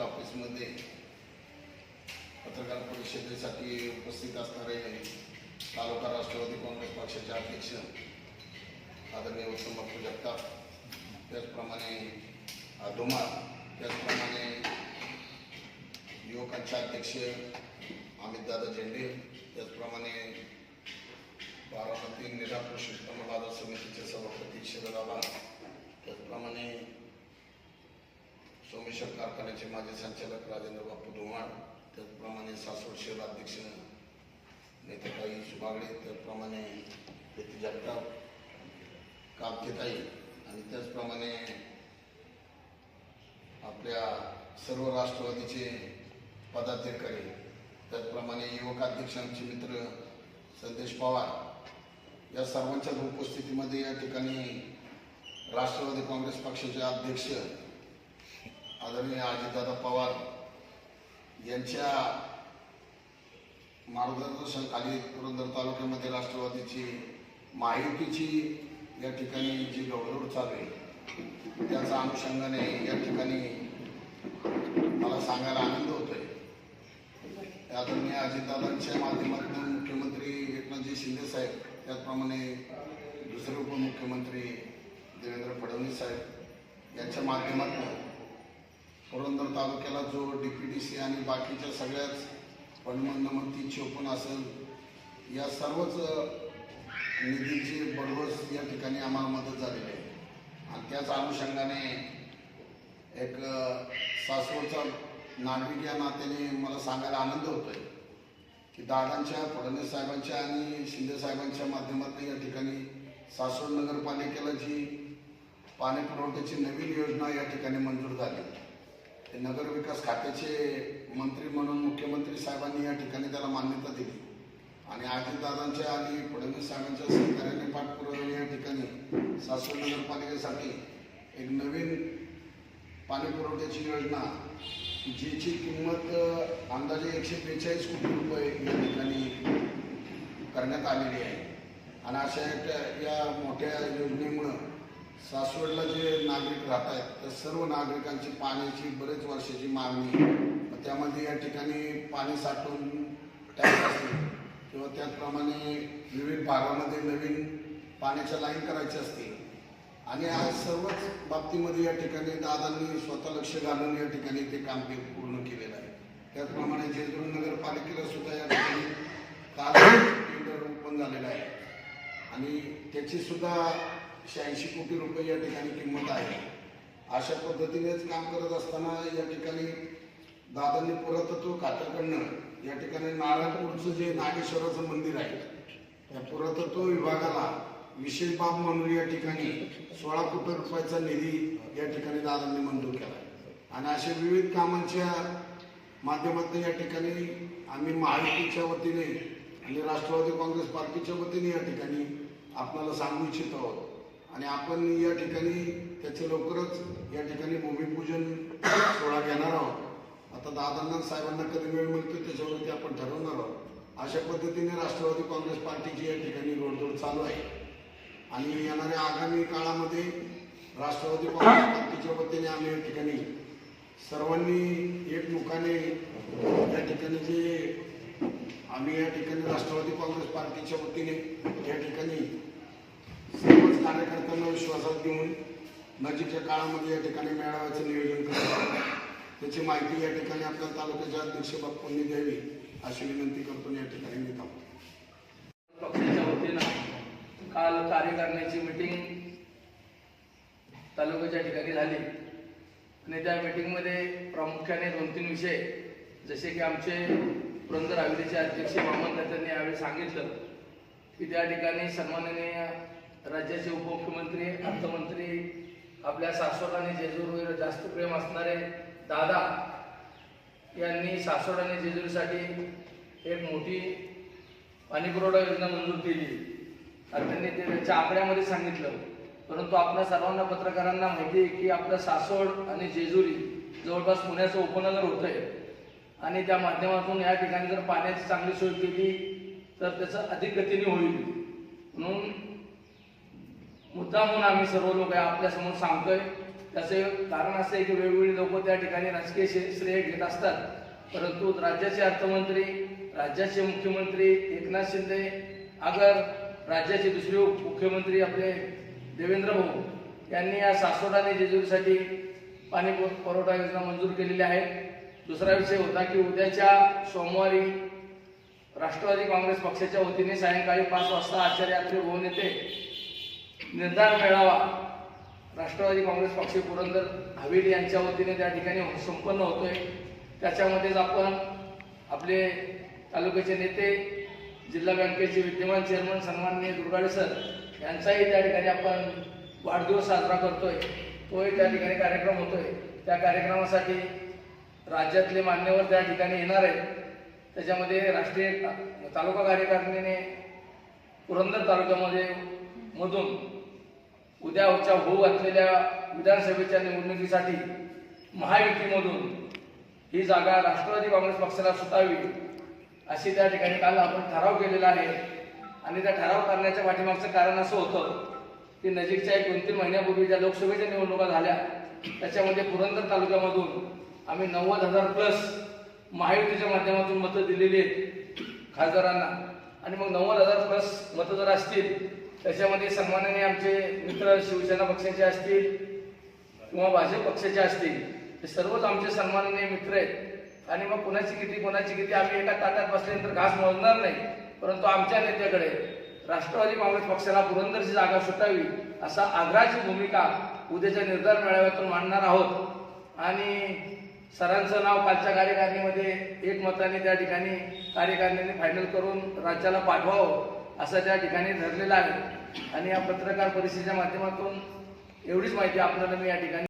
ऑफिसमध्ये पत्रकार परिषदेसाठी उपस्थित असणारे तालुका राष्ट्रवादी काँग्रेस पक्षाचे अध्यक्ष आदरणीय उत्तम बापू जगताप त्याचप्रमाणे धुमाळ त्याचप्रमाणे युवकांचे अध्यक्ष अमितदादा झेंडे त्याचप्रमाणे बारामती निरा कृषी बाजार समितीचे सभापती शरदाबा त्याचप्रमाणे शिक्षक कारखान्याचे माजी संचालक राजेंद्र बापू धुमाळ त्याचप्रमाणे सासवड शहर अध्यक्ष नेतेताई सुभागडे त्याचप्रमाणे प्रीती जगताप कामतेताई आणि त्याचप्रमाणे आपल्या सर्व राष्ट्रवादीचे पदाधिकारी त्याचप्रमाणे युवक अध्यक्षांचे मित्र संदेश पवार या सर्वांच्या उपस्थितीमध्ये या ठिकाणी राष्ट्रवादी काँग्रेस पक्षाचे अध्यक्ष आदरणीय अजितदादा पवार यांच्या मार्गदर्शनखाली पुरंदर तालुक्यामध्ये राष्ट्रवादीची महायुतीची या ठिकाणी जी गौरव चालू आहे त्याच्या अनुषंगाने या ठिकाणी मला सांगायला आनंद होतोय. आदरणीय अजितदादांच्या माध्यमातून मुख्यमंत्री एकनाथजी शिंदे साहेब त्याचप्रमाणे दुसरे उपमुख्यमंत्री देवेंद्र फडणवीस साहेब यांच्या माध्यमातून पुरंदर तालुक्याला जो डी पी डी सी आणि बाकीच्या सगळ्याच फंड नंबर तीन असेल या सर्वच निधीची बरोबर या ठिकाणी आम्हाला मदत झालेली आहे. आणि त्याच अनुषंगाने एक सासवडचा नागरिक या नात्याने मला सांगायला आनंद होतोय की दादांच्या फडणवीस साहेबांच्या आणि शिंदे साहेबांच्या माध्यमातून या ठिकाणी सासवड नगरपालिकेला जी पाणी पुरवठ्याची नवीन योजना या ठिकाणी मंजूर झाली. ते नगर विकास खात्याचे मंत्री म्हणून मुख्यमंत्री साहेबांनी या ठिकाणी त्याला मान्यता दिली. आणि अजितदादांच्या आणि फडणवीस साहेबांच्या सहकार्याने पाठपुराव्याने या ठिकाणी सासवड नगरपालिकेसाठी एक नवीन पाणी पुरवठ्याची योजना जीची किंमत अंदाजे एकशे बेचाळीस कोटी रुपये या ठिकाणी करण्यात आलेली आहे. आणि अशा एक या मोठ्या योजनेमुळं सासवडला जे नागरिक राहत आहेत त्या सर्व नागरिकांची पाण्याची बरेच वर्षाची मागणी त्यामध्ये या ठिकाणी पाणी साठवून टँक असतील किंवा त्याचप्रमाणे विविध भागामध्ये नवीन पाण्याच्या लाईन करायच्या असतील. आणि आज सर्वच बाबतीमध्ये या ठिकाणी दादांनी स्वतः लक्ष घालून या ठिकाणी ते काम पूर्ण केलेलं आहे. त्याचप्रमाणे जेजुरी नगरपालिकेला सुद्धा या ठिकाणी काल टेंडर ओपन झालेलं आहे. आणि त्याची सुद्धा शहाऐंशी कोटी रुपये या ठिकाणी किंमत आहे. अशा पद्धतीनेच काम करत असताना या ठिकाणी दादांनी पुरातत्व खात्याकडनं या ठिकाणी नारायणपूरचं जे नागेश्वराचं मंदिर आहे त्या पुरातत्व विभागाला विशेष बाब म्हणून या ठिकाणी सोळा कोटी रुपयाचा निधी या ठिकाणी दादांनी मंजूर केला. आणि अशा विविध कामांच्या माध्यमातून या ठिकाणी आम्ही महायुतीच्या वतीने आणि राष्ट्रवादी काँग्रेस पार्टीच्या वतीने या ठिकाणी आपल्याला सांगू इच्छित आहोत. आणि आपण या ठिकाणी त्याचे लवकरच या ठिकाणी भूमिपूजन सोहळा घेणार आहोत. आता दादांना साहेबांना कधी वेळ मिळतो त्याच्यावरती आपण ठरवणार आहोत. अशा पद्धतीने राष्ट्रवादी काँग्रेस पार्टीची या ठिकाणी रोडतोड चालू आहे. आणि येणाऱ्या आगामी काळामध्ये राष्ट्रवादी काँग्रेस पार्टीच्या वतीने आम्ही या ठिकाणी सर्वांनी एकमुखाने या ठिकाणी जे आम्ही या ठिकाणी राष्ट्रवादी काँग्रेस पार्टीच्या वतीने या ठिकाणी कार्यकर्त्यांना विश्वासात घेऊन नजीकच्या काळामध्ये या ठिकाणी मेळाव्याचं नियोजन करतो. त्याची माहिती या ठिकाणी आपल्या तालुक्याच्या अध्यक्ष बाप्पांनी द्यावी अशी विनंती करतो या ठिकाणी मी थांबतो. पक्षाच्या वतीनं काल कार्यकारिणीची मिटिंग तालुक्याच्या ठिकाणी झाली. आणि त्या मिटिंगमध्ये प्रामुख्याने दोन तीन विषय जसे की आमचे पुरंदर हवेलीचे अध्यक्ष मोहम्मद त्यांनी यावेळी सांगितलं की त्या ठिकाणी सन्माननीय राज्याचे उपमुख्यमंत्री अर्थमंत्री आपल्या सासवड आणि जेजूरवर जास्त प्रेम असणारे दादा यांनी सासवड आणि जेजुरीसाठी एक मोठी पाणीपुरवठा योजना मंजूर केली. आणि त्यांनी ते त्यांच्या आकड्यामध्ये सांगितलं. परंतु आपल्या सर्वांना पत्रकारांना माहिती आहे की आपलं सासवड आणि जेजुरी जवळपास पुण्याचं उपनगर होत आहे आणि त्या माध्यमातून या ठिकाणी जर पाण्याची चांगली सोय केली तर त्याचं अधिक गतीने होईल. म्हणून मुद्दा म्हणून आम्ही सर्व लोक आपल्यासमोर सांगतोय. त्याचे कारण असं आहे की वेगवेगळी लोक त्या ठिकाणी राजकीय श्रेय घेत असतात. परंतु राज्याचे अर्थमंत्री राज्याचे मुख्यमंत्री एकनाथ शिंदे अगर राज्याचे दुसरे उप- मुख्यमंत्री आपले देवेंद्र भाऊ यांनी या सासवड आणि जेजुरीसाठी पाणी पुरवठा योजना मंजूर केलेली आहे दुसरा विषय होता की उद्याच्या सोमवारी राष्ट्रवादी काँग्रेस पक्षाच्या वतीने सायंकाळी पाच वाजता आचार्य यात्रे भवन येथे निर्धार मेळावा. राष्ट्रवादी काँग्रेस पक्ष पुरंदर हवेली यांच्या वतीने त्या ठिकाणी संपन्न होतोय. त्याच्यामध्येच आपण आपले तालुक्याचे नेते जिल्हा बँकेचे विद्यमान चेअरमन सन्माननीय दुर्गाडे सर यांचाही त्या ठिकाणी आपण वाढदिवस साजरा करतोय. तोही त्या ठिकाणी कार्यक्रम होतोय. त्या कार्यक्रमासाठी राज्यातले मान्यवर त्या ठिकाणी येणार आहेत. त्याच्यामध्ये राष्ट्रीय तालुका कार्यकारिणीने पुरंदर तालुक्यामध्ये मधून उद्याच्या होऊ घातलेल्या विधानसभेच्या निवडणुकीसाठी महायुतीमधून ही जागा राष्ट्रवादी काँग्रेस पक्षाला सुटावी अशी त्या ठिकाणी काल आपण ठराव केलेला आहे. आणि त्या ठराव करण्याच्या पाठीमागचं कारण असं होतं की नजीकच्या एक दोन तीन महिन्यापूर्वी ज्या लोकसभेच्या निवडणुका झाल्या त्याच्यामध्ये पुरंदर तालुक्यामधून आम्ही नव्वद हजार प्लस महायुतीच्या माध्यमातून मतं दिलेली आहेत खासदारांना. आणि मग नव्वद हजार प्लस मतं जर असतील त्याच्यामध्ये सन्मानाने आमचे मित्र शिवसेना पक्षाचे असतील किंवा भाजप पक्षाचे असतील हे सर्वच आमचे सन्माननीय मित्र आहेत. आणि मग कोणाची किती कोणाची किती आम्ही एका ताटात बसल्यानंतर घास मोजणार नाही. परंतु आमच्या नेत्याकडे राष्ट्रवादी काँग्रेस पक्षाला पुरंदरची जागा सुटावी असा आग्रहाची भूमिका उद्याच्या निर्धार मेळाव्यातून मांडणार आहोत. आणि सरांचं नाव कालच्या कार्यकारिणीमध्ये एकमताने त्या ठिकाणी कार्यकारिणीने फायनल करून राज्याला पाठवावं. असं त्या ठिकाणी धरलेलं आहे. आणि या पत्रकार परिषदेच्या माध्यमातून एवढीच माहिती आपल्याला मी या ठिकाणी